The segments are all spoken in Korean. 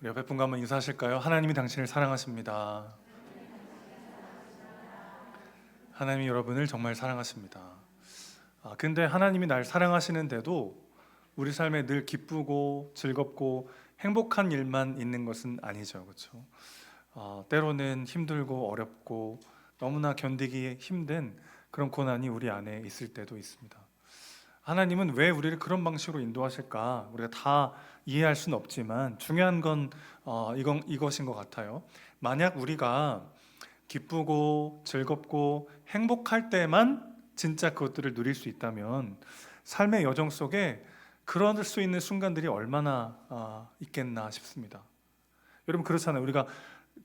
우리 옆에 분과 한번 인사하실까요? 하나님이 당신을 사랑하십니다. 하나님이 여러분을 정말 사랑하십니다. 아, 근데 하나님이 날 사랑하시는데도 우리 삶에 늘 기쁘고 즐겁고 행복한 일만 있는 것은 아니죠, 그렇죠? 어, 때로는 힘들고 어렵고 너무나 견디기 힘든 그런 고난이 우리 안에 있을 때도 있습니다. 하나님은 왜 우리를 그런 방식으로 인도하실까? 우리가 다 이해할 수는 없지만 중요한 건 어, 이건 이것인 것 같아요. 만약 우리가 기쁘고 즐겁고 행복할 때만 진짜 그것들을 누릴 수 있다면 삶의 여정 속에 그럴 수 있는 순간들이 얼마나 아, 있겠나 싶습니다. 여러분 그렇잖아요. 우리가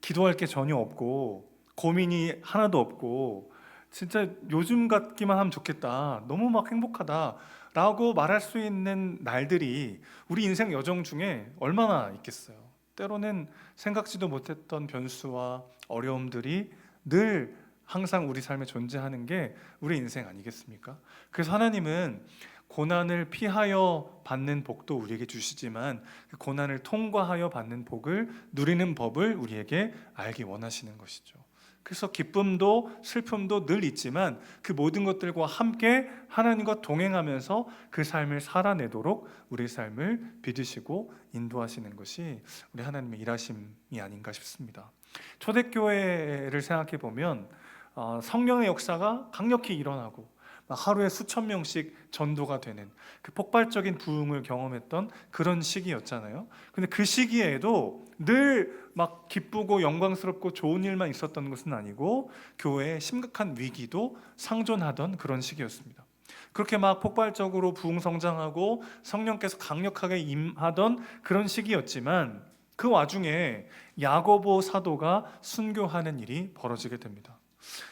기도할 게 전혀 없고 고민이 하나도 없고 진짜 요즘 같기만 하면 좋겠다. 너무 막 행복하다 라고 말할 수 있는 날들이 우리 인생 여정 중에 얼마나 있겠어요. 때로는 생각지도 못했던 변수와 어려움들이 늘 항상 우리 삶에 존재하는 게 우리 인생 아니겠습니까? 그래서 하나님은 고난을 피하여 받는 복도 우리에게 주시지만 그 고난을 통과하여 받는 복을 누리는 법을 우리에게 알기 원하시는 것이죠. 그래서 기쁨도 슬픔도 늘 있지만 그 모든 것들과 함께 하나님과 동행하면서 그 삶을 살아내도록 우리 삶을 믿으시고 인도하시는 것이 우리 하나님의 일하심이 아닌가 싶습니다. 초대교회를 생각해 보면 어, 성령의 역사가 강력히 일어나고 막 하루에 수천 명씩 전도가 되는 그 폭발적인 부흥을 경험했던 그런 시기였잖아요. 근데 그 시기에도 늘 막 기쁘고 영광스럽고 좋은 일만 있었던 것은 아니고 교회에 심각한 위기도 상존하던 그런 시기였습니다. 그렇게 막 폭발적으로 부흥 성장하고 성령께서 강력하게 임하던 그런 시기였지만 그 와중에 야고보 사도가 순교하는 일이 벌어지게 됩니다.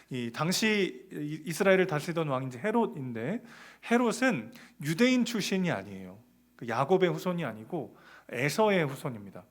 이 당시 이- 이스라엘을 다스리던 제 헤롯인데 헤롯은 유대인 출신이 아니에요. 그 야곱의 후손이 아니고 에서의 후손입니다.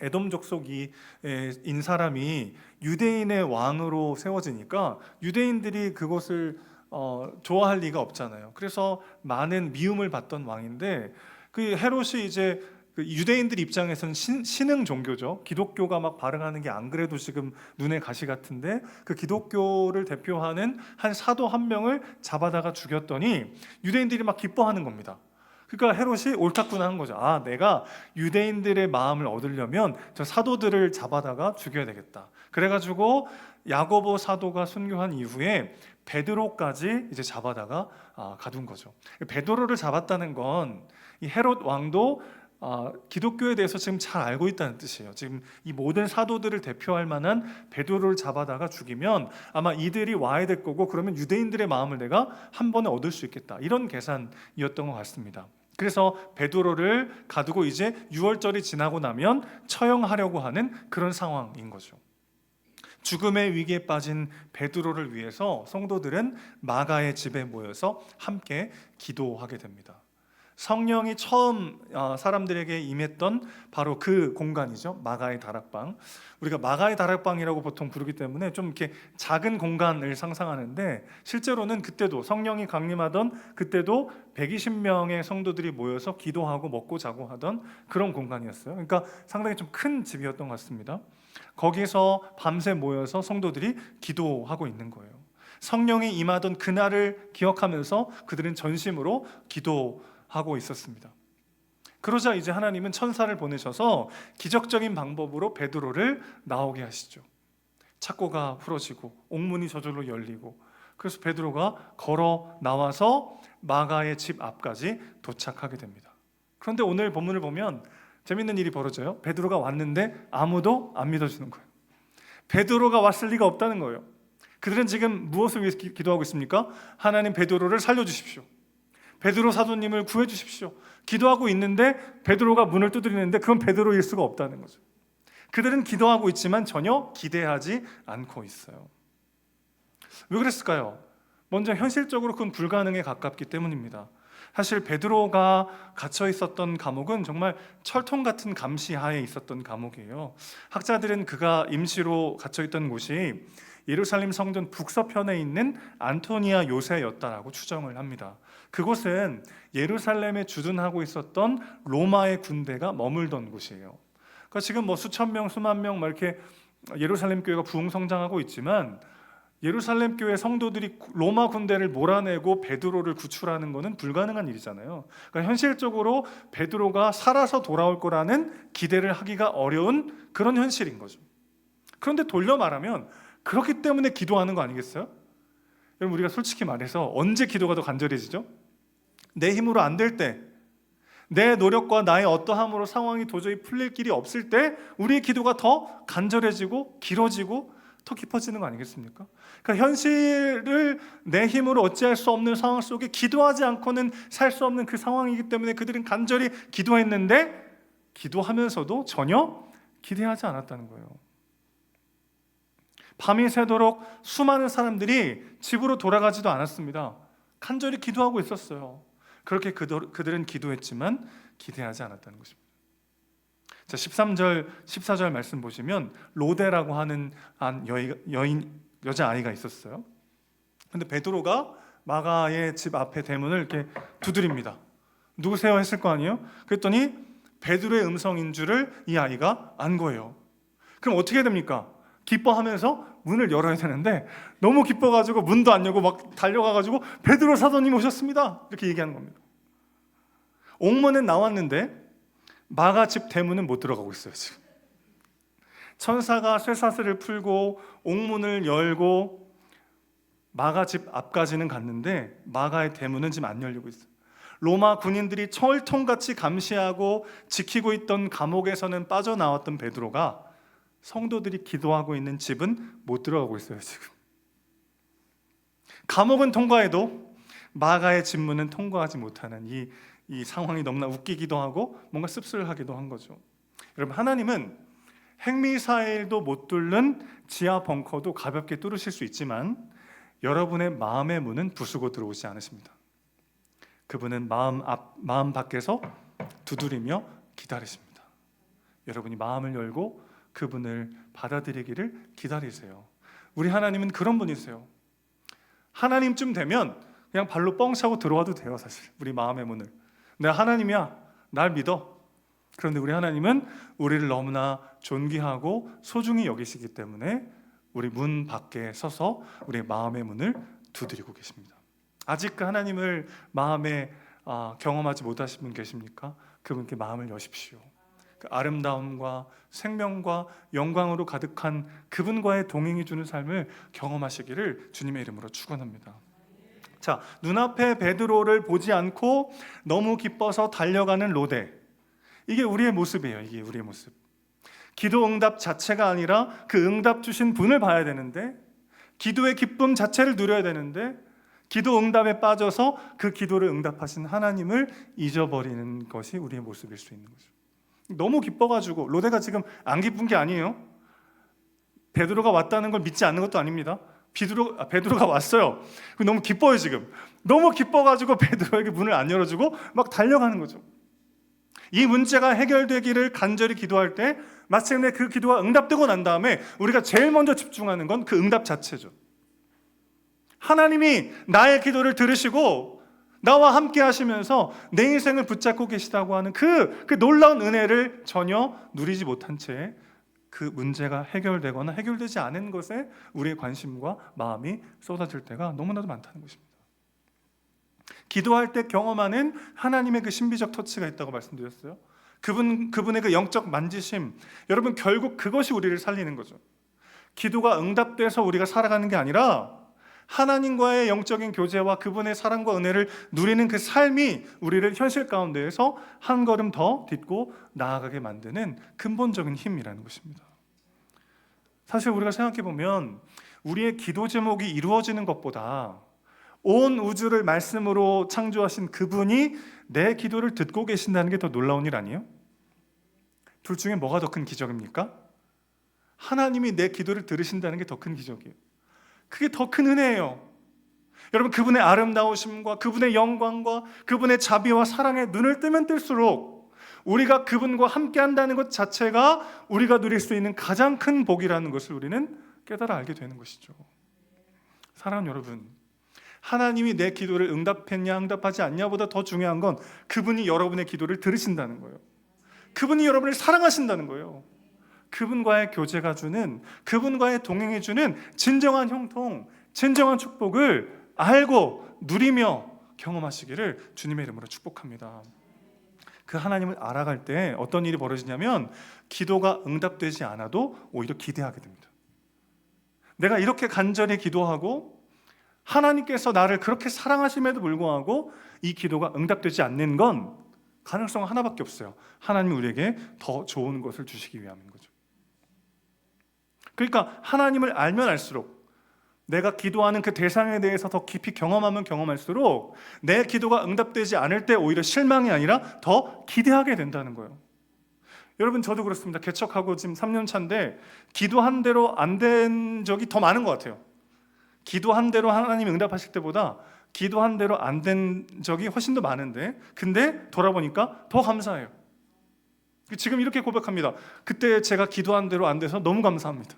에돔 족속이 에, 인 사람이 유대인의 왕으로 세워지니까 유대인들이 그것을 어, 좋아할 리가 없잖아요. 그래서 많은 미움을 받던 왕인데 그 헤롯이 이제 그 유대인들 입장에서는 신, 신흥 종교죠. 기독교가 막 발흥하는 게 안 그래도 지금 눈에 가시 같은데 그 기독교를 대표하는 한 사도 한 명을 잡아다가 죽였더니 유대인들이 막 기뻐하는 겁니다. 그러니까 헤롯이 옳다구나 한 거죠. 아, 내가 유대인들의 마음을 얻으려면 저 사도들을 잡아다가 죽여야 되겠다. 그래가지고 야고보 사도가 순교한 이후에 베드로까지 이제 잡아다가 아, 가둔 거죠. 베드로를 잡았다는 건 이 헤롯 왕도 아, 기독교에 대해서 지금 잘 알고 있다는 뜻이에요. 지금 이 모든 사도들을 대표할 만한 베드로를 잡아다가 죽이면 아마 이들이 와야 될 거고 그러면 유대인들의 마음을 내가 한 번에 얻을 수 있겠다. 이런 계산이었던 것 같습니다. 그래서 베드로를 가두고 이제 6월절이 지나고 나면 처형하려고 하는 그런 상황인 거죠. 죽음의 위기에 빠진 베드로를 위해서 성도들은 마가의 집에 모여서 함께 기도하게 됩니다. 성령이 처음 어, 사람들에게 임했던 바로 그 공간이죠. 마가의 다락방. 우리가 마가의 다락방이라고 보통 부르기 때문에 좀 이렇게 작은 공간을 상상하는데 실제로는 그때도 성령이 강림하던 그때도 120명의 성도들이 모여서 기도하고 먹고 자고 하던 그런 공간이었어요. 그러니까 상당히 좀 큰 집이었던 것 같습니다. 거기서 밤새 모여서 성도들이 기도하고 있는 거예요. 성령이 임하던 그날을 기억하면서 그들은 전심으로 기도 하고 있었습니다. 그러자 이제 하나님은 천사를 보내셔서 기적적인 방법으로 베드로를 나오게 하시죠. 착고가 풀어지고 옥문이 저절로 열리고 그래서 베드로가 걸어 나와서 마가의 집 앞까지 도착하게 됩니다. 그런데 오늘 본문을 보면 재밌는 일이 벌어져요. 베드로가 왔는데 아무도 안 믿어주는 거예요. 베드로가 왔을 리가 없다는 거예요. 그들은 지금 무엇을 위해서 기- 기도하고 있습니까? 하나님 베드로를 살려주십시오. 베드로 사도님을 구해 주십시오. 기도하고 있는데 베드로가 문을 두드리는데 그건 베드로일 수가 없다는 거죠. 그들은 기도하고 있지만 전혀 기대하지 않고 있어요. 왜 그랬을까요? 먼저 현실적으로 그건 불가능에 가깝기 때문입니다. 사실 베드로가 갇혀 있었던 감옥은 정말 철통 같은 감시 하에 있었던 감옥이에요. 학자들은 그가 임시로 갇혀 있던 곳이 예루살렘 성전 북서편에 있는 안토니아 요새였다라고 추정을 합니다. 그곳은 예루살렘에 주둔하고 있었던 로마의 군대가 머물던 곳이에요. 그러니까 지금 뭐 수천 명, 수만 명 막 이렇게 예루살렘 교회가 부흥 성장하고 있지만 예루살렘 교회 성도들이 로마 군대를 몰아내고 베드로를 구출하는 것은 불가능한 일이잖아요. 그러니까 현실적으로 베드로가 살아서 돌아올 거라는 기대를 하기가 어려운 그런 현실인 거죠. 그런데 돌려 말하면 그렇기 때문에 기도하는 거 아니겠어요? 여러분 우리가 솔직히 말해서 언제 기도가 더 간절해지죠? 내 힘으로 안 될 때, 내 노력과 나의 어떠함으로 상황이 도저히 풀릴 길이 없을 때 우리의 기도가 더 간절해지고 길어지고 더 깊어지는 거 아니겠습니까? 그러니까 현실을 내 힘으로 어찌할 수 없는 상황 속에 기도하지 않고는 살 수 없는 그 상황이기 때문에 그들은 간절히 기도했는데 기도하면서도 전혀 기대하지 않았다는 거예요. 밤이 새도록 수많은 사람들이 집으로 돌아가지도 않았습니다. 간절히 기도하고 있었어요. 그렇게 그들, 그들은 기도했지만 기대하지 않았다는 것입니다. 자, 13절, 14절 말씀 보시면 로데라고 하는 한 여인, 여인 여자 아이가 있었어요. 근데 베드로가 마가의 집 앞에 대문을 이렇게 두드립니다. 누구세요 했을 거 아니에요? 그랬더니 베드로의 음성인 줄을 이 아이가 안 거예요. 그럼 어떻게 됩니까? 기뻐하면서 문을 열어야 되는데 너무 기뻐가지고 문도 안 열고 막 달려가가지고 베드로 사도님 오셨습니다. 이렇게 얘기하는 겁니다. 옥문은 나왔는데 마가 집 대문은 못 들어가고 있어요 지금. 천사가 쇠사슬을 풀고 옥문을 열고 마가 집 앞까지는 갔는데 마가의 대문은 지금 안 열리고 있어요. 로마 군인들이 철통같이 감시하고 지키고 있던 감옥에서는 빠져나왔던 베드로가 성도들이 기도하고 있는 집은 못 들어가고 있어요 지금. 감옥은 통과해도 마가의 집문은 통과하지 못하는 이, 이 상황이 너무나 웃기기도 하고 뭔가 씁쓸하기도 한 거죠. 여러분 하나님은 핵미사일도 못 뚫는 지하 벙커도 가볍게 뚫으실 수 있지만 여러분의 마음의 문은 부수고 들어오지 않으십니다. 그분은 마음 앞 마음 밖에서 두드리며 기다리십니다. 여러분이 마음을 열고 그분을 받아들이기를 기다리세요. 우리 하나님은 그런 분이세요. 하나님쯤 되면 그냥 발로 뻥 차고 들어와도 돼요, 사실. 우리 마음의 문을. 내가 하나님이야. 날 믿어. 그런데 우리 하나님은 우리를 너무나 존귀하고 소중히 여기시기 때문에 우리 문 밖에 서서 우리 마음의 문을 두드리고 계십니다. 아직 그 하나님을 마음에 아, 경험하지 못하신 분 계십니까? 그분께 마음을 여십시오. 그 아름다움과 생명과 영광으로 가득한 그분과의 동행이 주는 삶을 경험하시기를 주님의 이름으로 축원합니다. 자, 눈앞에 베드로를 보지 않고 너무 기뻐서 달려가는 로데. 이게 우리의 모습이에요. 이게 우리의 모습. 기도 응답 자체가 아니라 그 응답 주신 분을 봐야 되는데 기도의 기쁨 자체를 누려야 되는데 기도 응답에 빠져서 그 기도를 응답하신 하나님을 잊어버리는 것이 우리의 모습일 수 있는 거죠. 너무 기뻐가지고 로데가 지금 안 기쁜 게 아니에요. 베드로가 왔다는 걸 믿지 않는 것도 아닙니다. 비드로, 아, 베드로가 왔어요. 너무 기뻐요 지금. 너무 기뻐가지고 베드로에게 문을 안 열어주고 막 달려가는 거죠. 이 문제가 해결되기를 간절히 기도할 때 마침내 그 기도가 응답되고 난 다음에 우리가 제일 먼저 집중하는 건 그 응답 자체죠. 하나님이 나의 기도를 들으시고 나와 함께 하시면서 내 인생을 붙잡고 계시다고 하는 그, 그 놀라운 은혜를 전혀 누리지 못한 채 그 문제가 해결되거나 해결되지 않은 것에 우리의 관심과 마음이 쏟아질 때가 너무나도 많다는 것입니다. 기도할 때 경험하는 하나님의 그 신비적 터치가 있다고 말씀드렸어요. 그분 그분의 그 영적 만지심, 여러분 결국 그것이 우리를 살리는 거죠. 기도가 응답돼서 우리가 살아가는 게 아니라 하나님과의 영적인 교제와 그분의 사랑과 은혜를 누리는 그 삶이 우리를 현실 가운데에서 한 걸음 더 딛고 나아가게 만드는 근본적인 힘이라는 것입니다. 사실 우리가 생각해 보면 우리의 기도 제목이 이루어지는 것보다 온 우주를 말씀으로 창조하신 그분이 내 기도를 듣고 계신다는 게 더 놀라운 일 아니에요? 둘 중에 뭐가 더 큰 기적입니까? 하나님이 내 기도를 들으신다는 게 더 큰 기적이에요. 그게 더 큰 은혜예요. 여러분 그분의 아름다우심과 그분의 영광과 그분의 자비와 사랑에 눈을 뜨면 뜰수록 우리가 그분과 함께 한다는 것 자체가 우리가 누릴 수 있는 가장 큰 복이라는 것을 우리는 깨달아 알게 되는 것이죠. 사랑하는 여러분, 하나님이 내 기도를 응답했냐 응답하지 않냐보다 더 중요한 건 그분이 여러분의 기도를 들으신다는 거예요. 그분이 여러분을 사랑하신다는 거예요. 그분과의 교제가 주는 그분과의 동행해 주는 진정한 형통, 진정한 축복을 알고 누리며 경험하시기를 주님의 이름으로 축복합니다. 그 하나님을 알아갈 때 어떤 일이 벌어지냐면 기도가 응답되지 않아도 오히려 기대하게 됩니다. 내가 이렇게 간절히 기도하고 하나님께서 나를 그렇게 사랑하심에도 불구하고 이 기도가 응답되지 않는 건 가능성 하나밖에 없어요. 하나님이 우리에게 더 좋은 것을 주시기 위함인. 그러니까 하나님을 알면 알수록 내가 기도하는 그 대상에 대해서 더 깊이 경험하면 경험할수록 내 기도가 응답되지 않을 때 오히려 실망이 아니라 더 기대하게 된다는 거예요. 여러분 저도 그렇습니다. 개척하고 지금 3년 차인데 기도한 대로 안 된 적이 더 많은 것 같아요. 기도한 대로 하나님이 응답하실 때보다 기도한 대로 안 된 적이 훨씬 더 많은데 근데 돌아보니까 더 감사해요. 지금 이렇게 고백합니다. 그때 제가 기도한 대로 안 돼서 너무 감사합니다.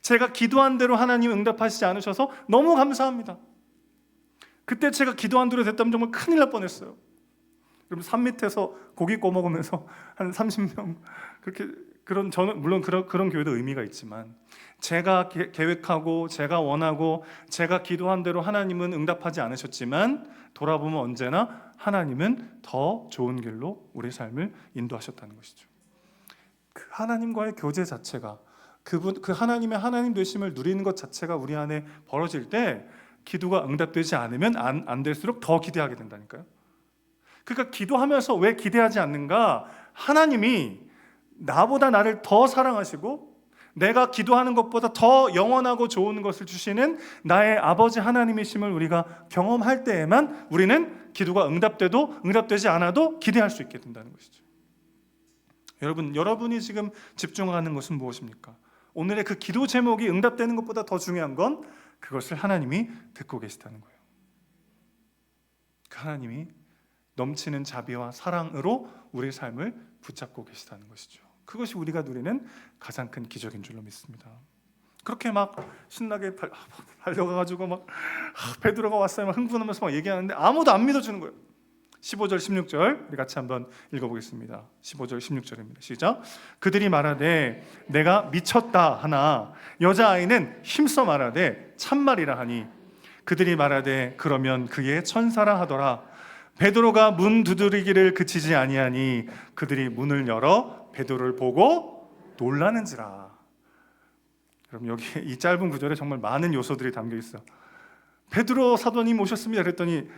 제가 기도한 대로 하나님 응답하시지 않으셔서 너무 감사합니다. 그때 제가 기도한 대로 됐다면 정말 큰일 날 뻔했어요. 여러분 산 밑에서 고기 구워 먹으면서 한 30명 그렇게 그런 저는 물론 그런 그런 교회도 의미가 있지만 제가 계- 계획하고 제가 원하고 제가 기도한 대로 하나님은 응답하지 않으셨지만 돌아보면 언제나 하나님은 더 좋은 길로 우리 삶을 인도하셨다는 것이죠. 그 하나님과의 교제 자체가 그분 그 하나님의 하나님 되심을 누리는 것 자체가 우리 안에 벌어질 때 기도가 응답되지 않으면 안, 안 될수록 더 기대하게 된다니까요. 그러니까 기도하면서 왜 기대하지 않는가? 하나님이 나보다 나를 더 사랑하시고 내가 기도하는 것보다 더 영원하고 좋은 것을 주시는 나의 아버지 하나님이심을 우리가 경험할 때에만 우리는 기도가 응답돼도 응답되지 않아도 기대할 수 있게 된다는 것이죠. 여러분, 여러분이 지금 집중하는 것은 무엇입니까? 오늘의 그 기도 제목이 응답되는 것보다 더 중요한 건 그것을 하나님이 듣고 계시다는 거예요. 그 하나님이 넘치는 자비와 사랑으로 우리의 삶을 붙잡고 계시다는 것이죠. 그것이 우리가 누리는 가장 큰 기적인 줄로 믿습니다. 그렇게 막 신나게 달, 달려가가지고 막 아, 베드로가 왔어요. 막 흥분하면서 막 얘기하는데 아무도 안 믿어주는 거예요. 15절, 16절 우리 같이 한번 읽어보겠습니다. 15절, 16절입니다. 시작. 그들이 말하되 내가 미쳤다 하나 여자 아이는 힘써 말하되 참말이라 하니 그들이 말하되 그러면 그의 천사라 하더라. 베드로가 문 두드리기를 그치지 아니하니 그들이 문을 열어 베드로를 보고 놀라는지라. 그럼 여기 이 짧은 구절에 정말 많은 요소들이 담겨 있어. 베드로 사도님 오셨습니다. 그랬더니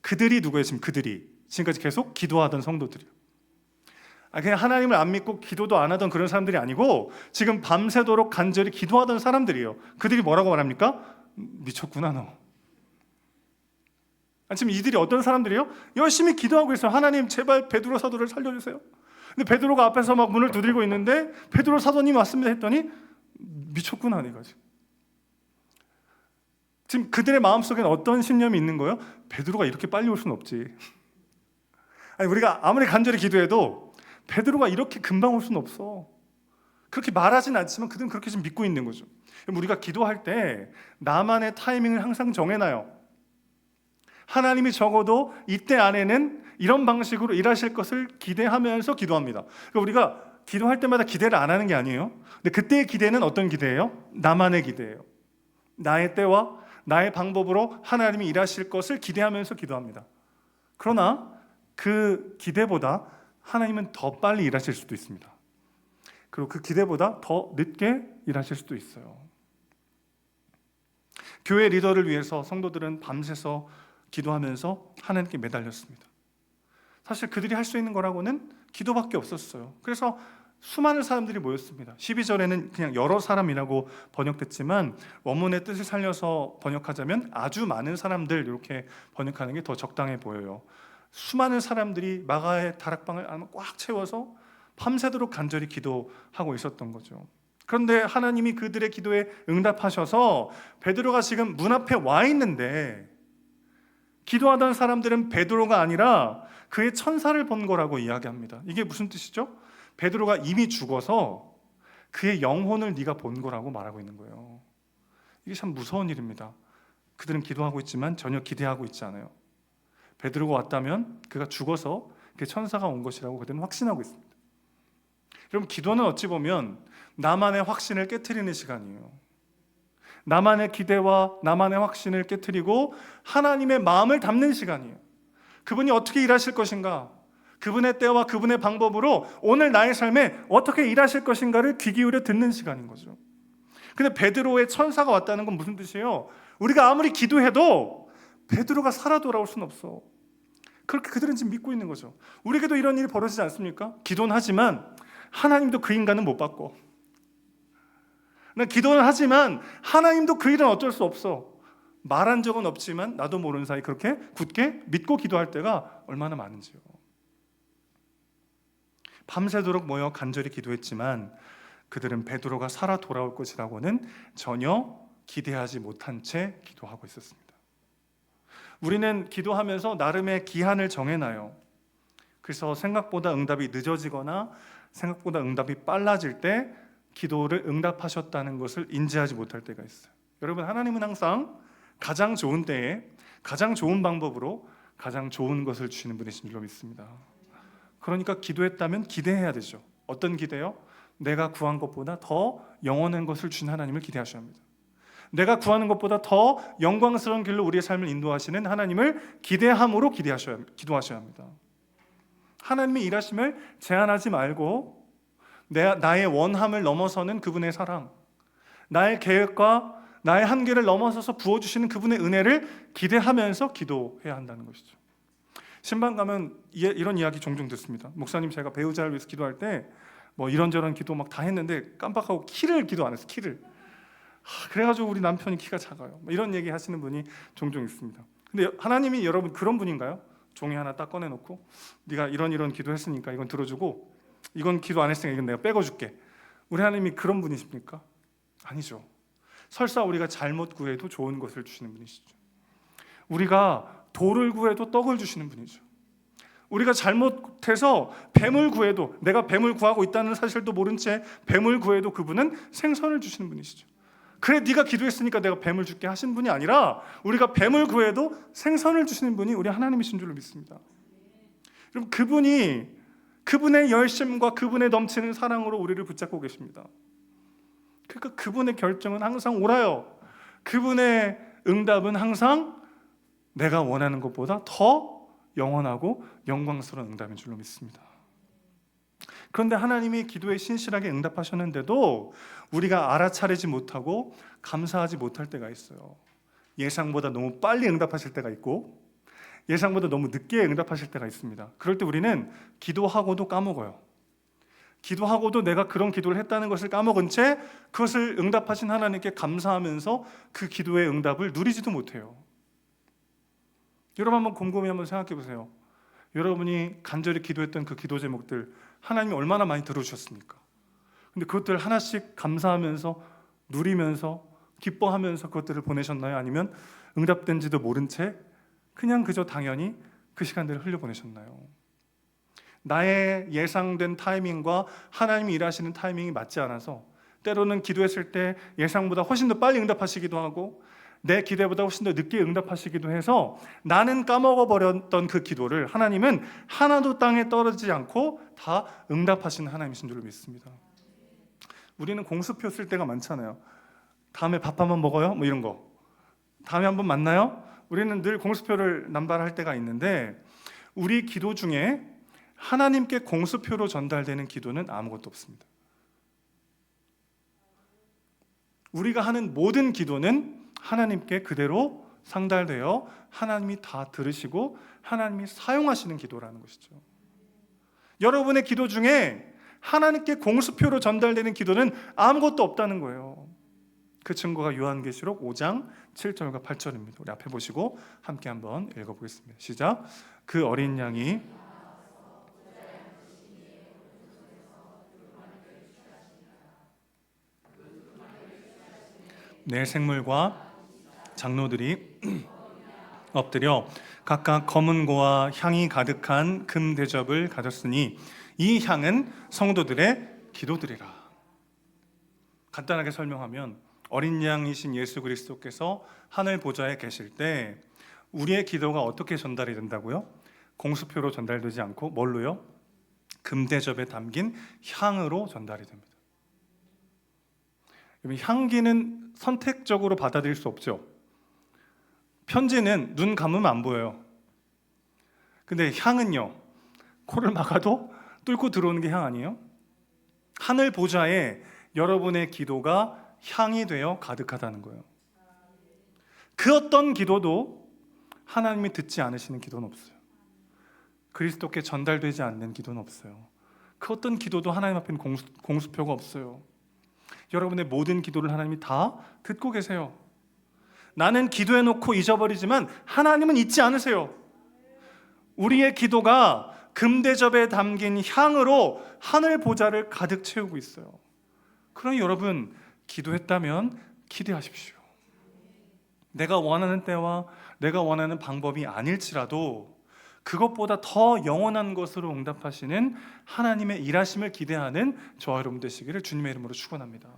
그들이 누구예요? 지금 그들이 지금까지 계속 기도하던 성도들이요. 아, 그냥 하나님을 안 믿고 기도도 안 하던 그런 사람들이 아니고 지금 밤새도록 간절히 기도하던 사람들이요. 그들이 뭐라고 말합니까? 미쳤구나 너. 아, 지금 이들이 어떤 사람들이요? 열심히 기도하고 있어요. 하나님 제발 베드로 사도를 살려주세요. 근데 베드로가 앞에서 막 문을 두드리고 있는데 베드로 사도님 왔습니다 했더니 미쳤구나 내가 지금. 지금 그들의 마음속에는 어떤 신념이 있는 거예요? 베드로가 이렇게 빨리 올 수는 없지. 아니 우리가 아무리 간절히 기도해도 베드로가 이렇게 금방 올 수는 없어. 그렇게 말하진 않지만 그들은 그렇게 지금 믿고 있는 거죠. 우리가 기도할 때 나만의 타이밍을 항상 정해놔요. 하나님이 적어도 이때 안에는 이런 방식으로 일하실 것을 기대하면서 기도합니다. 그러니까 우리가 기도할 때마다 기대를 안 하는 게 아니에요. 근데 그때의 기대는 어떤 기대예요? 나만의 기대예요. 나의 때와 나의 방법으로 하나님이 일하실 것을 기대하면서 기도합니다. 그러나 그 기대보다 하나님은 더 빨리 일하실 수도 있습니다. 그리고 그 기대보다 더 늦게 일하실 수도 있어요. 교회 리더를 위해서 성도들은 밤새서 기도하면서 하나님께 매달렸습니다. 사실 그들이 할 수 있는 거라고는 기도밖에 없었어요. 그래서 수많은 사람들이 모였습니다. 12절에는 그냥 여러 사람이라고 번역됐지만 원문의 뜻을 살려서 번역하자면 아주 많은 사람들 이렇게 번역하는 게 더 적당해 보여요. 수많은 사람들이 마가의 다락방을 꽉 채워서 밤새도록 간절히 기도하고 있었던 거죠. 그런데 하나님이 그들의 기도에 응답하셔서 베드로가 지금 문 앞에 와 있는데 기도하던 사람들은 베드로가 아니라 그의 천사를 본 거라고 이야기합니다. 이게 무슨 뜻이죠? 베드로가 이미 죽어서 그의 영혼을 네가 본 거라고 말하고 있는 거예요. 이게 참 무서운 일입니다. 그들은 기도하고 있지만 전혀 기대하고 있지 않아요. 베드로가 왔다면 그가 죽어서 그 천사가 온 것이라고 그들은 확신하고 있습니다. 그럼 기도는 어찌 보면 나만의 확신을 깨뜨리는 시간이에요. 나만의 기대와 나만의 확신을 깨뜨리고 하나님의 마음을 담는 시간이에요. 그분이 어떻게 일하실 것인가? 그분의 때와 그분의 방법으로 오늘 나의 삶에 어떻게 일하실 것인가를 귀 기울여 듣는 시간인 거죠. 근데 베드로의 천사가 왔다는 건 무슨 뜻이에요? 우리가 아무리 기도해도 베드로가 살아 돌아올 수는 없어. 그렇게 그들은 지금 믿고 있는 거죠. 우리에게도 이런 일이 벌어지지 않습니까? 기도는 하지만 하나님도 그 인간은 못 받고. 난 기도는 하지만 하나님도 그 일은 어쩔 수 없어. 말한 적은 없지만 나도 모르는 사이 그렇게 굳게 믿고 기도할 때가 얼마나 많은지요. 밤새도록 모여 간절히 기도했지만 그들은 베드로가 살아 돌아올 것이라고는 전혀 기대하지 못한 채 기도하고 있었습니다. 우리는 기도하면서 나름의 기한을 정해놔요. 그래서 생각보다 응답이 늦어지거나 생각보다 응답이 빨라질 때 기도를 응답하셨다는 것을 인지하지 못할 때가 있어요. 여러분 하나님은 항상 가장 좋은 때에 가장 좋은 방법으로 가장 좋은 것을 주시는 분이신 줄로 믿습니다. 그러니까 기도했다면 기대해야 되죠. 어떤 기대요? 내가 구한 것보다 더 영원한 것을 주신 하나님을 기대하셔야 합니다. 내가 구하는 것보다 더 영광스러운 길로 우리의 삶을 인도하시는 하나님을 기대함으로 기대하셔야 기도하셔야 합니다. 하나님의 일하심을 제한하지 말고 내 나의 원함을 넘어서는 그분의 사랑, 나의 계획과 나의 한계를 넘어서서 부어 주시는 그분의 은혜를 기대하면서 기도해야 한다는 것이죠. 신방 가면 이- 이런 이야기 종종 듣습니다. 목사님 제가 배우자를 위해서 기도할 때 뭐 이런저런 기도 막 다 했는데 깜빡하고 키를 기도 안 했어 키를. 하, 그래가지고 우리 남편이 키가 작아요. 뭐 이런 얘기 하시는 분이 종종 있습니다. 근데 하나님이 여러분 그런 분인가요? 종이 하나 딱 꺼내놓고 네가 이런 이런 기도했으니까 이건 들어주고 이건 기도 안 했으니까 이건 내가 빼고줄게. 우리 하나님이 그런 분이십니까? 아니죠. 설사 우리가 잘못 구해도 좋은 것을 주시는 분이시죠. 우리가 돌을 구해도 떡을 주시는 분이죠. 우리가 잘못해서 뱀을 구해도 내가 뱀을 구하고 있다는 사실도 모른 채 뱀을 구해도 그분은 생선을 주시는 분이시죠. 그래 네가 기도했으니까 내가 뱀을 줄게 하신 분이 아니라 우리가 뱀을 구해도 생선을 주시는 분이 우리 하나님이신 줄로 믿습니다. 여러분 그분이 그분의 열심과 그분의 넘치는 사랑으로 우리를 붙잡고 계십니다. 그러니까 그분의 결정은 항상 옳아요. 그분의 응답은 항상 내가 원하는 것보다 더 영원하고 영광스러운 응답인 줄로 믿습니다. 그런데 하나님이 기도에 신실하게 응답하셨는데도 우리가 알아차리지 못하고 감사하지 못할 때가 있어요. 예상보다 너무 빨리 응답하실 때가 있고 예상보다 너무 늦게 응답하실 때가 있습니다. 그럴 때 우리는 기도하고도 까먹어요. 기도하고도 내가 그런 기도를 했다는 것을 까먹은 채 그것을 응답하신 하나님께 감사하면서 그 기도의 응답을 누리지도 못해요. 여러분 한번 곰곰이 한번 생각해 보세요. 여러분이 간절히 기도했던 그 기도 제목들 하나님이 얼마나 많이 들어주셨습니까? 근데 그것들 하나씩 감사하면서 누리면서 기뻐하면서 그것들을 보내셨나요? 아니면 응답된지도 모른 채 그냥 그저 당연히 그 시간들을 흘려보내셨나요? 나의 예상된 타이밍과 하나님이 일하시는 타이밍이 맞지 않아서 때로는 기도했을 때 예상보다 훨씬 더 빨리 응답하시기도 하고 내 기대보다 훨씬 더 늦게 응답하시기도 해서 나는 까먹어 버렸던 그 기도를 하나님은 하나도 땅에 떨어지지 않고 다 응답하시는 하나님이신 줄 믿습니다. 우리는 공수표 쓸 때가 많잖아요. 다음에 밥 한번 먹어요? 뭐 이런 거. 다음에 한번 만나요? 우리는 늘 공수표를 남발할 때가 있는데 우리 기도 중에 하나님께 공수표로 전달되는 기도는 아무것도 없습니다. 우리가 하는 모든 기도는 하나님께 그대로 상달되어 하나님이 다 들으시고 하나님이 사용하시는 기도라는 것이죠. 여러분의 기도 중에 하나님께 공수표로 전달되는 기도는 아무것도 없다는 거예요. 그 증거가 요한계시록 5장 7절과 8절입니다. 우리 앞에 보시고 함께 한번 읽어보겠습니다. 시작. 그 어린 양이 내 생물과 장로들이 엎드려 각각 검은 고와 향이 가득한 금 대접을 가졌으니 이 향은 성도들의 기도들이라. 간단하게 설명하면 어린 양이신 예수 그리스도께서 하늘 보좌에 계실 때 우리의 기도가 어떻게 전달이 된다고요? 공수표로 전달되지 않고 뭘로요? 금대접에 담긴 향으로 전달이 됩니다. 향기는 선택적으로 받아들일 수 없죠. 편지는 눈 감으면 안 보여요. 근데 향은요. 코를 막아도 뚫고 들어오는 게 향 아니에요? 하늘 보좌에 여러분의 기도가 향이 되어 가득하다는 거예요. 그 어떤 기도도 하나님이 듣지 않으시는 기도는 없어요. 그리스도께 전달되지 않는 기도는 없어요. 그 어떤 기도도 하나님 앞에는 공수, 공수표가 없어요. 여러분의 모든 기도를 하나님이 다 듣고 계세요. 나는 기도해 놓고 잊어버리지만 하나님은 잊지 않으세요. 우리의 기도가 금대접에 담긴 향으로 하늘 보좌를 가득 채우고 있어요. 그러니 여러분 기도했다면 기대하십시오. 내가 원하는 때와 내가 원하는 방법이 아닐지라도 그것보다 더 영원한 것으로 응답하시는 하나님의 일하심을 기대하는 저와 여러분 되시기를 주님의 이름으로 축원합니다.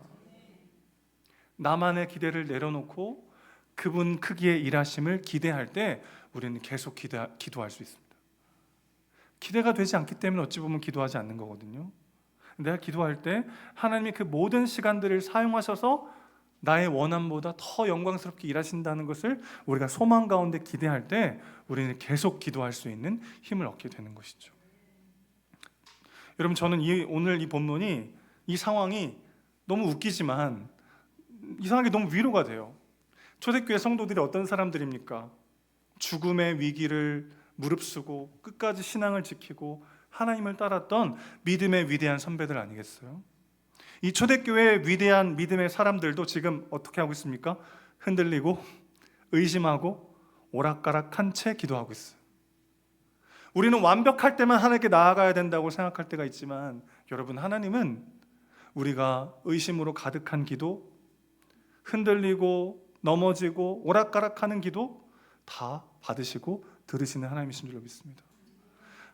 나만의 기대를 내려놓고 그분 크기의 일하심을 기대할 때 우리는 계속 기대, 기도할 수 있습니다. 기대가 되지 않기 때문에 어찌 보면 기도하지 않는 거거든요. 내가 기도할 때 하나님이 그 모든 시간들을 사용하셔서 나의 원함보다 더 영광스럽게 일하신다는 것을 우리가 소망 가운데 기대할 때 우리는 계속 기도할 수 있는 힘을 얻게 되는 것이죠. 여러분 저는 이, 오늘 이 본문이 이 상황이 너무 웃기지만 이상하게 너무 위로가 돼요. 초대교회 성도들이 어떤 사람들입니까? 죽음의 위기를 무릅쓰고 끝까지 신앙을 지키고 하나님을 따랐던 믿음의 위대한 선배들 아니겠어요? 이 초대교회의 위대한 믿음의 사람들도 지금 어떻게 하고 있습니까? 흔들리고 의심하고 오락가락한 채 기도하고 있어요. 우리는 완벽할 때만 하나님께 나아가야 된다고 생각할 때가 있지만 여러분 하나님은 우리가 의심으로 가득한 기도, 흔들리고 넘어지고 오락가락하는 기도 다 받으시고 들으시는 하나님이신 줄로 믿습니다.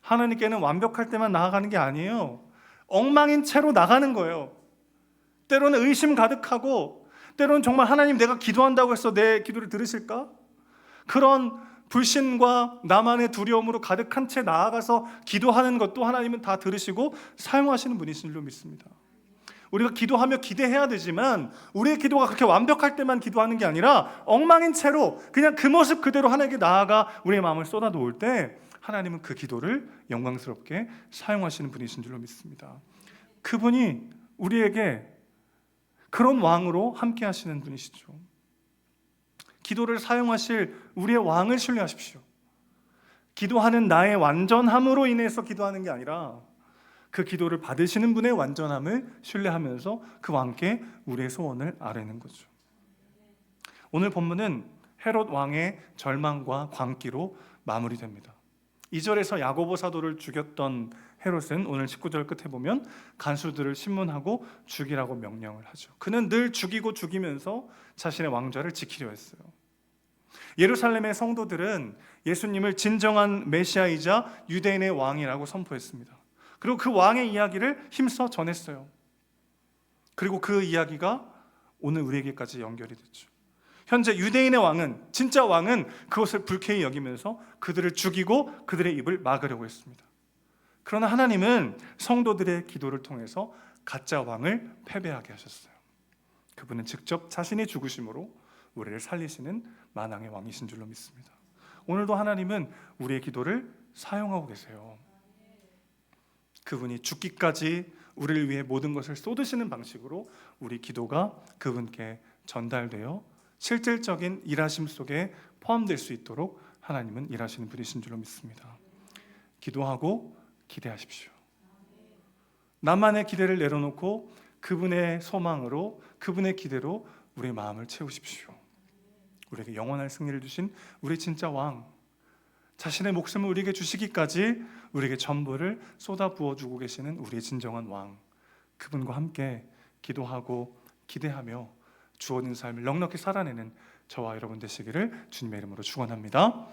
하나님께는 완벽할 때만 나아가는 게 아니에요. 엉망인 채로 나가는 거예요. 때로는 의심 가득하고 때로는 정말 하나님 내가 기도한다고 해서 내 기도를 들으실까? 그런 불신과 나만의 두려움으로 가득한 채 나아가서 기도하는 것도 하나님은 다 들으시고 사용하시는 분이신 줄로 믿습니다. 우리가 기도하며 기대해야 되지만 우리의 기도가 그렇게 완벽할 때만 기도하는 게 아니라 엉망인 채로 그냥 그 모습 그대로 하나님께 나아가 우리의 마음을 쏟아 놓을 때 하나님은 그 기도를 영광스럽게 사용하시는 분이신 줄로 믿습니다. 그분이 우리에게 그런 왕으로 함께 하시는 분이시죠. 기도를 사용하실 우리의 왕을 신뢰하십시오. 기도하는 나의 완전함으로 인해서 기도하는 게 아니라 그 기도를 받으시는 분의 완전함을 신뢰하면서 그 왕께 우리의 소원을 아뢰는 거죠. 오늘 본문은 헤롯 왕의 절망과 광기로 마무리됩니다. 2절에서 야고보 사도를 죽였던 헤롯은 오늘 19절 끝에 보면 간수들을 신문하고 죽이라고 명령을 하죠. 그는 늘 죽이고 죽이면서 자신의 왕좌를 지키려 했어요. 예루살렘의 성도들은 예수님을 진정한 메시아이자 유대인의 왕이라고 선포했습니다. 그리고 그 왕의 이야기를 힘써 전했어요. 그리고 그 이야기가 오늘 우리에게까지 연결이 됐죠. 현재 유대인의 왕은 진짜 왕은 그것을 불쾌히 여기면서 그들을 죽이고 그들의 입을 막으려고 했습니다. 그러나 하나님은 성도들의 기도를 통해서 가짜 왕을 패배하게 하셨어요. 그분은 직접 자신의 죽으심으로 우리를 살리시는 만왕의 왕이신 줄로 믿습니다. 오늘도 하나님은 우리의 기도를 사용하고 계세요. 그분이 죽기까지 우리를 위해 모든 것을 쏟으시는 방식으로 우리 기도가 그분께 전달되어 실질적인 일하심 속에 포함될 수 있도록 하나님은 일하시는 분이신 줄로 믿습니다. 기도하고 기대하십시오. 나만의 기대를 내려놓고 그분의 소망으로 그분의 기대로 우리의 마음을 채우십시오. 우리에게 영원한 승리를 주신 우리 진짜 왕 자신의 목숨을 우리에게 주시기까지 우리에게 전부를 쏟아 부어 주고 계시는 우리의 진정한 왕 그분과 함께 기도하고 기대하며 주어진 삶을 넉넉히 살아내는 저와 여러분 되시기를 주님의 이름으로 축원합니다.